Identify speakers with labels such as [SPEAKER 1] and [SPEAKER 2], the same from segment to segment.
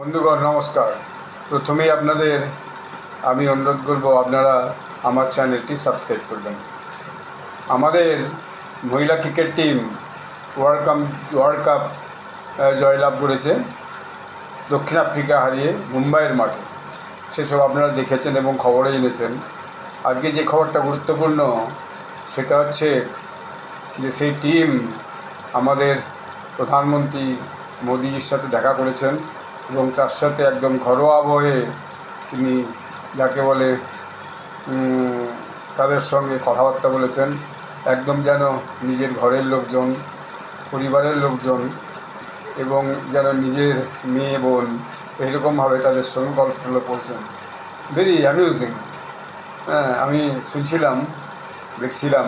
[SPEAKER 1] বন্ধুগণ, নমস্কার। প্রথমেই আপনাদের আমি অনুরোধ করব, আপনারা আমার চ্যানেলটি সাবস্ক্রাইব করবেন। আমাদের মহিলা cricket team world cup world cup জয়লাভ করেছে। দক্ষিণ আফ্রিকা হারিয়ে মুম্বাইয়ের মাঠে। সেসব আপনারা দেখেছেন এবং খবরে জেনেছেন। আজকে যে খবরটা গুরুত্বপূর্ণ, সেটা হচ্ছে যে সেই টিম আমাদের প্রধানমন্ত্রী মোদিজির সাথে দেখা করেছেন। এবং তার সাথে একদম ঘরোয়া বয়ে তিনি যাকে বলে তাদের সঙ্গে কথাবার্তা বলেছেন। একদম যেন নিজের ঘরের লোকজন, পরিবারের লোকজন এবং যেন নিজের মেয়ে, বোন এইরকমভাবে তাদের সঙ্গে গল্পগুলো করছেন ভেরি অ্যামিউজিং হ্যাঁ আমি শুনছিলাম, দেখছিলাম।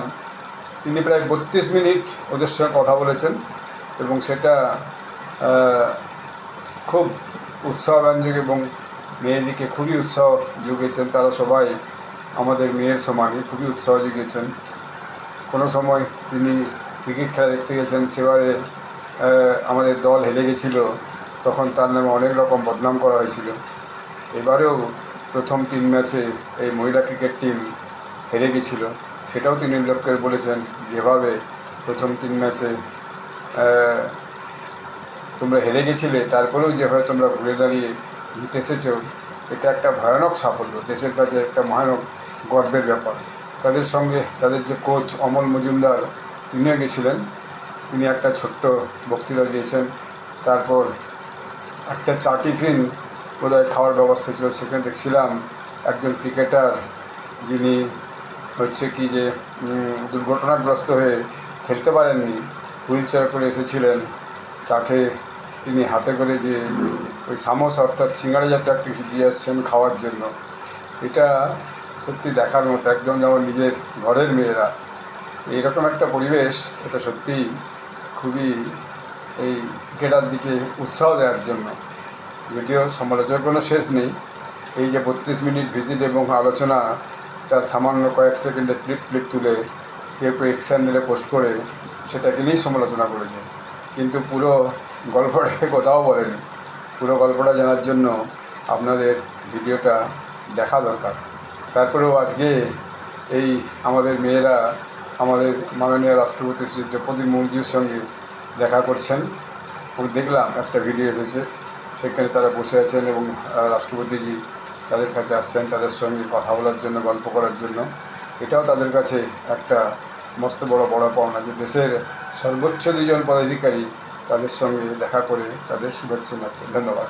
[SPEAKER 1] তিনি প্রায় বত্রিশ মিনিট ওদের সঙ্গে কথা বলেছেন এবং সেটা খুব উৎসাহব্যঞ্জক এবং মেয়েদিকে খুবই উৎসাহ জুগিয়েছেন তারা সবাই আমাদের মেয়ের সমানই খুবই উৎসাহ জুগিয়েছেন কোনো সময় তিনি ক্রিকেট খেলা দেখতে গেছেন, সেবারে আমাদের দল হেরে গেছিল, তখন তার নামে অনেক রকম বদনাম করা হয়েছিল। এবারেও প্রথম তিন ম্যাচে এই মহিলা ক্রিকেট টিম হেরে গেছিল। সেটাও তিনি করে বলেছেন, যেভাবে প্রথম তিন ম্যাচে তোমরা হেরে গেছিলে, তারপরেও যেভাবে তোমরা ঘুরে দাঁড়িয়ে জিতে এসেছ এটা একটা ভয়ানক সাফল্য, দেশের কাছে একটা ভয়ানক গর্বের ব্যাপার। তাদের সঙ্গে তাদের যে কোচ অমল মজুমদার, তিনিও গেছিলেন। তিনি একটা ছোট্ট বক্তৃতা দিয়েছেন। তারপর একটা চা টিফিন বোধহয় খাওয়ার ব্যবস্থা ছিল। সেখানে দেখছিলাম একজন ক্রিকেটার যিনি হচ্ছে কি যে দুর্ঘটনাগ্রস্ত হয়ে খেলতে পারেননি, হুইল চেয়ার করে এসেছিলেন। তাকে তিনি হাতে করে যে ওই সামোসা অর্থাৎ সিঙ্গারা জাতীয় একটা কিছু দিয়ে আসছেন খাওয়ার জন্য। এটা সত্যি দেখার মতো, একদম যেমন নিজের ঘরের মেয়েরা। এইরকম একটা পরিবেশ এটা সত্যিই খুবই এই ক্রীড়ার দিকে উৎসাহ দেওয়ার জন্য। যদিও সমালোচনার কোনো শেষ নেই, এই যে বত্রিশ মিনিট ভিজিট এবং আলোচনা, তার সামান্য কয়েক সেকেন্ডে ক্লিপ ক্লিপ তুলে কেউ কেউ এক্স চ্যানেলে পোস্ট করে সেটাকে নিয়েই সমালোচনা করেছে। কিন্তু পুরো গল্পটাকে কোথাও বলেনি। পুরো গল্পটা জানার জন্য আপনাদের ভিডিওটা দেখা দরকার। তারপরেও আজকে এই আমাদের মেয়েরা, আমাদের মাননীয় রাষ্ট্রপতি শ্রী দ্রৌপদী মুর্মুর সঙ্গে দেখা করছেন। আমি দেখলাম একটা ভিডিও এসেছে, সেখানে তারা বসে আছেন এবং রাষ্ট্রপতিজি তাদের কাছে আসছেন, তাদের সঙ্গে কথা বলার জন্য, গল্প করার জন্য। এটাও তাদের কাছে একটা মস্ত বড় বড় পাওনা যে দেশের সর্বোচ্চ দুজন পদাধিকারী তাদের সঙ্গে দেখা করে তাদের শুভেচ্ছা জানাচ্ছি। ধন্যবাদ।